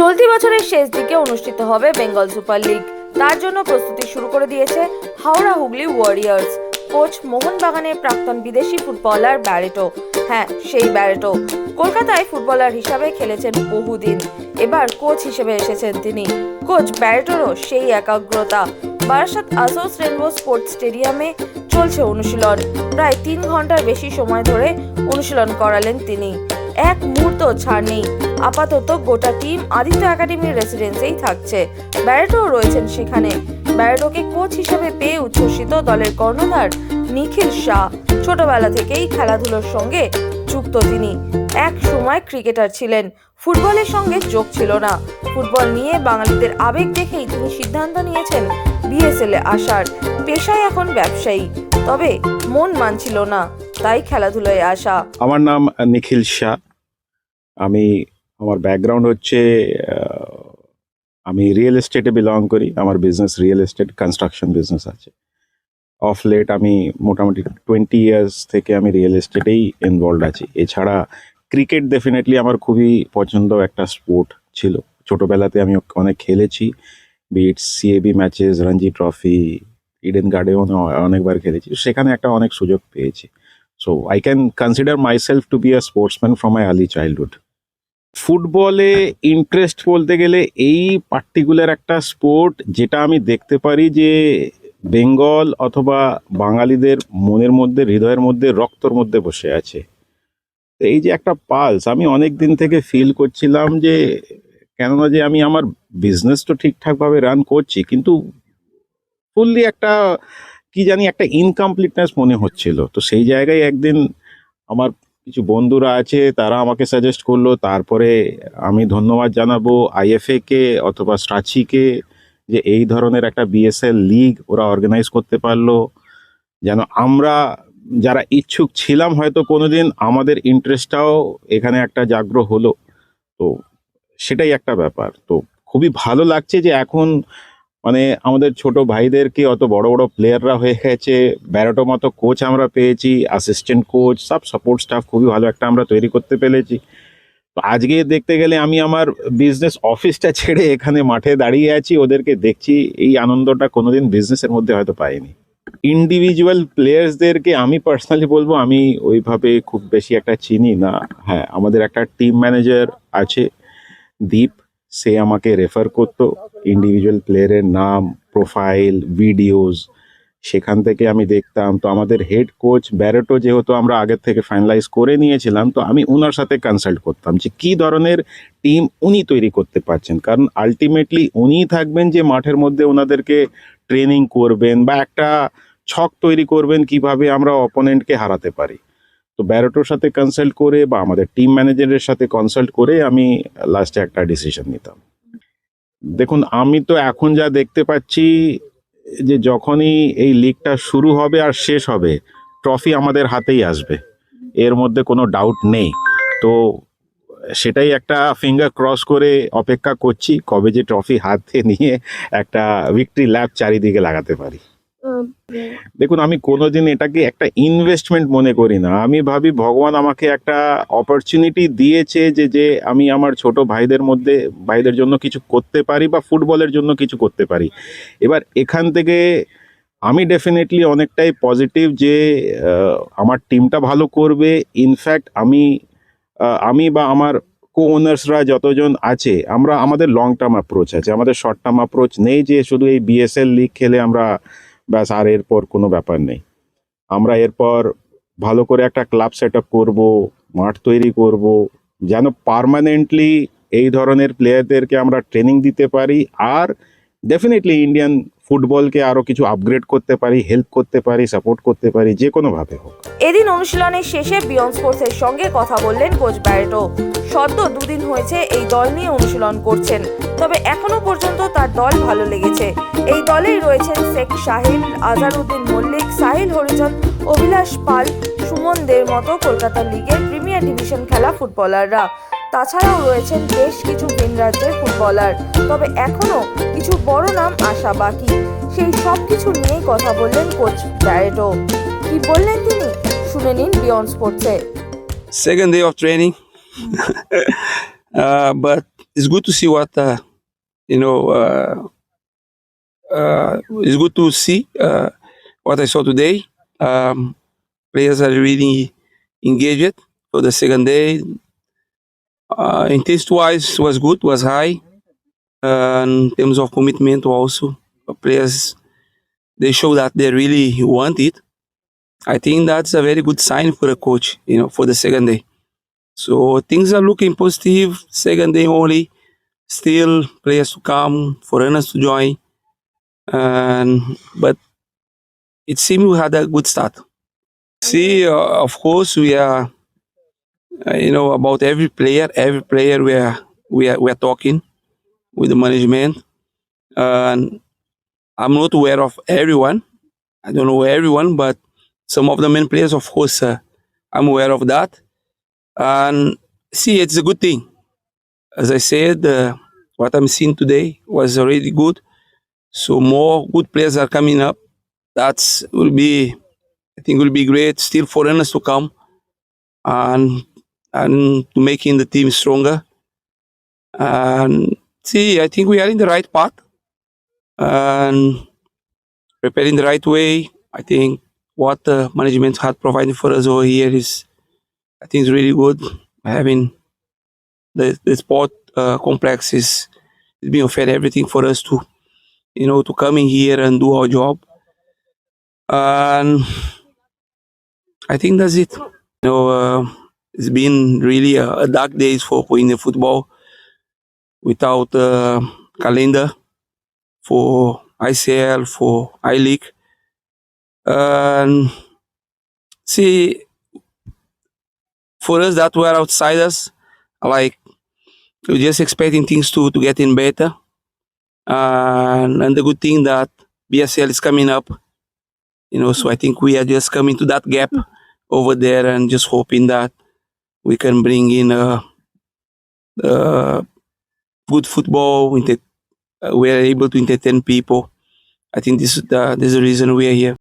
চলতি বছরের শেষ দিকে অনুষ্ঠিত হবে বেঙ্গল সুপার লিগ। তার জন্য প্রস্তুতি শুরু করে দিয়েছে হাওড়া হুগলি ওয়ারিয়ার্স কোচ মোহনবাগানের প্রাক্তন বিদেশি ফুটবলার ব্যারেটো। হ্যাঁ সেই ব্যারেটো। কলকাতায় ফুটবলার হিসাবে খেলেছেন বহুদিন। এবার কোচ হিসেবে এসেছেন তিনি। কোচ ব্যারেটোরও সেই একাগ্রতা। বারাসাত আসোস রেনবো স্পোর্টস স্টেডিয়ামে চলছে অনুশীলন। প্রায় তিন ঘণ্টার বেশি সময় ধরে অনুশীলন করালেন তিনি। এক মুহূর্ত ছাড় নেই। আপাতত গোটা টিম আদিত্য একাডেমির রেসিডেন্সেই থাকছে। ব্যারেটো রয়েছেন সেখানে। ব্যারেটোকে কোচ হিসেবে পেয়ে উচ্ছ্বসিত দলের কর্ণধার নিখিল শাহ। ছোটবেলা থেকেই খেলাধুলোর সঙ্গে যুক্ত তিনি। এক সময় ক্রিকেটার ছিলেন। ফুটবলের সঙ্গে যোগ ছিল না। ফুটবল নিয়ে বাঙালিদের আবেগ দেখেই তিনি সিদ্ধান্ত নিয়েছেন বিএসএল এ আসার। পেশায় এখন ব্যবসায়ী। তবে মন মানছিল না। তাই খেলাধুলায় আসা। আমার নাম নিখিল শাহ। আমি, আমার ব্যাকগ্রাউন্ড হচ্ছে আমি রিয়েল এস্টেটে বিলং করি, আমার business real estate construction business আছে। অফ লেট আমি মোটামুটি টোয়েন্টি ইয়ার্স থেকে আমি রিয়েল এস্টেটেই ইনভলভ আছি। এছাড়া ক্রিকেট ডেফিনেটলি আমার খুবই পছন্দ একটা স্পোর্ট ছিল। ছোটোবেলাতে আমি অনেক খেলেছি bit CAB matches Ranji trophy Eden গার্ডেও অনেকবার খেলেছি। সেখানে একটা অনেক সুযোগ পেয়েছি। So, I can consider myself to be a sportsman from my early childhood. ফুটবলে ইন্টারেস্ট বলতে গেলে এই পার্টিকুলার একটা স্পোর্ট যেটা আমি দেখতে পারি যে বেঙ্গল অথবা বাঙালিদের মনের মধ্যে, হৃদয়ের মধ্যে, রক্তর মধ্যে বসে আছে। এই যে একটা পালস আমি অনেক দিন থেকে ফিল করছিলাম যে কেননা যে আমি আমার বিজনেস তো ঠিকঠাকভাবে রান করছি, কিন্তু ফুললি একটা, কি জানি, একটা ইনকমপ্লিটনেস মনে হচ্ছিল। তো সেই জায়গায় একদিন আমার কিছু বন্ধুরা আছে, তারা আমাকে সাজেস্ট করল। তারপরে আমি ধন্যবাদ জানাব আইএফএ কে অথবা স্ট্রাচিকে যে এই ধরনের একটা বিএসএল লিগ ওরা অর্গানাইজ করতে পারল। যেন আমরা যারা ইচ্ছুক ছিলাম হয়তো কোনো দিন আমাদের ইন্টারেস্টটাও এখানে একটা জাগ্র হলো। তো সেটাই একটা ব্যাপার। তো খুবই ভালো লাগছে যে এখন মানে আমাদের ছোট ভাইদেরকে অত বড় বড় প্লেয়াররা হয়ে গেছে। ব্যারোটো মতো কোচ আমরা পেয়েছি অ্যাসিস্ট্যান্ট কোচ সব সাপোর্ট স্টাফ খুবই ভালো একটা আমরা তৈরি করতে পেরেছি। তো আজকে দেখতে গেলে আমি আমার বিজনেস অফিসটা ছেড়ে এখানে মাঠে দাঁড়িয়ে আছি, ওদেরকে দেখছি, এই আনন্দটা কোনোদিন বিজনেসের মধ্যে হয়তো পাইনি। ইন্ডিভিজুয়াল প্লেয়ার্সদেরকে আমি পার্সোনালি বলব, আমি ওইভাবে খুব বেশি একটা চিনি না। হ্যাঁ আমাদের একটা টিম ম্যানেজার আছে, দীপ। সে আমাকে রেফার করতো। ইন্ডিভিজুয়াল প্লেয়ারের নাম প্রোফাইল ভিডিওস সেখান থেকে আমি দেখতাম। তো আমাদের হেড কোচ ব্যারেটো যেহেতু আমরা আগের থেকে ফাইনালাইজ করে নিয়েছিলাম, তো আমি ওনার সাথে কনসাল্ট করতাম যে কী ধরনের টিম উনি তৈরি করতে পারছেন। কারণ আলটিমেটলি উনিই থাকবেন যে মাঠের মধ্যে ওনাদেরকে ট্রেনিং করবেন বা একটা ছক তৈরি করবেন কীভাবে আমরা অপোনেন্টকে হারাতে পারি। তো ব্যারেটোর সাথে কনসাল্ট করে বা আমাদের টিম ম্যানেজারের সাথে কনসাল্ট করে আমি লাস্টে একটা ডিসিশন নিতাম। দেখুন, আমি তো এখন যা দেখতে পাচ্ছি যে যখনই এই লিগটা শুরু হবে আর শেষ হবে ট্রফি আমাদের হাতেই আসবে। এর মধ্যে কোনো ডাউট নেই। তো সেটাই একটা ফিঙ্গার ক্রস করে অপেক্ষা করছি কবে যে ট্রফি হাতে নিয়ে একটা ভিক্টরি ল্যাব চারিদিকে লাগাতে পারি। দেখুন, আমি কোনোদিন এটাকে একটা ইনভেস্টমেন্ট মনে করি না। আমি ভাবি ভগবান আমাকে একটা অপরচুনিটি দিয়েছে যে যে আমি আমার ছোট ভাইদের মধ্যে, ভাইদের জন্য কিছু করতে পারি বা ফুটবলের জন্য কিছু করতে পারি। এবার এখান থেকে আমি ডেফিনেটলি অনেকটাই পজিটিভ যে আমার টিমটা ভালো করবে। ইনফ্যাক্ট আমি আমি বা আমার কো ওনার্সরা যতজন আছে, আমরা, আমাদের লং টার্ম অ্যাপ্রোচ আছে। আমাদের শর্ট টার্ম অ্যাপ্রোচ নেই যে, শুধু এই বিএসএল লিগ খেলে আমরা ব্যাস আর এরপর কোনো ব্যাপার নেই। আমরা এরপর ভালো করে একটা ক্লাব সেট আপ করব, মাঠ তৈরি করব, যেন পারমানেন্টলি এই ধরনের প্লেয়ারদেরকে আমরা ট্রেনিং দিতে পারি আর ডেফিনেটলি ইন্ডিয়ান ফুটবলকে আরও কিছু আপগ্রেড করতে পারি হেল্প করতে পারি সাপোর্ট করতে পারি, যে কোনোভাবে হোক। এদিন অনুশীলনের শেষে বিয়ন্ড স্পোর্টসের সঙ্গে কথা বললেন কোচ ব্যারেটো সদ্য দুদিন হয়েছে এই দল নিয়ে অনুশীলন করছেন, তবে এখনও পর্যন্ত তার দল ভালো লেগেছে। এই দলেই রয়েছেন শেখ সাহিল আজারউদ্দিন মল্লিক, সাহিল হরিজন অভিলাষ পাল, সুমন দের মতো কলকাতা লিগের প্রিমিয়ার ডিভিশন খেলা ফুটবলাররা তাছাড়াও রয়েছেন বেশ কিছু ভিন রাজ্যের ফুটবলার। তবে এখনও কিছু বড় নাম আশা বাকি। সেই সব কিছু নিয়েই কথা বললেন কোচ ডায়েটো। কি বললেন তিনি? শুনে নিন beyond স্পোর্টসে। Second day of training but it's good to see what the you know it's good to see what I show today players are reading engaged for the second day Uh, intensity-wise was good, was high. Uh, in terms of commitment, also players they show that they really want it. I think that's a very good sign for a coach, you know, for the second day. So things are looking positive. Second day only, still players to come, foreigners to join, and but it seems we had a good start. See, uh, of course, we are, uh, you know, about every player. Every player we are we are we are talking with the management, and I'm not aware of everyone. I don't know everyone, but some of the main players, of course, uh, I'm aware of that. And see, it's a good thing. As I said, uh, what I'm seeing today was already good. So more good players are coming up. That's will be, I think, will be great. Still foreigners to come, and and to making the team stronger. And see, I think we are in the right path and preparing the right way. I think what the management had provided for us over here is, I think, is really good. Having the the sport uh, complex is, being offered everything for us to, you know, to come in here and do our job. And I think that's it. You know, uh, it's been really a, a dark days for Indian football without uh, calendar for ICL, for I League. And see, for us that were outsiders, like we're just expecting things to, to get in better. And, and the good thing that BSL is coming up, you know, so I think we are just coming to that gap over there and just hoping that we can bring in uh, uh, good football, uh, we are able to entertain people. I think this this is the reason we are here.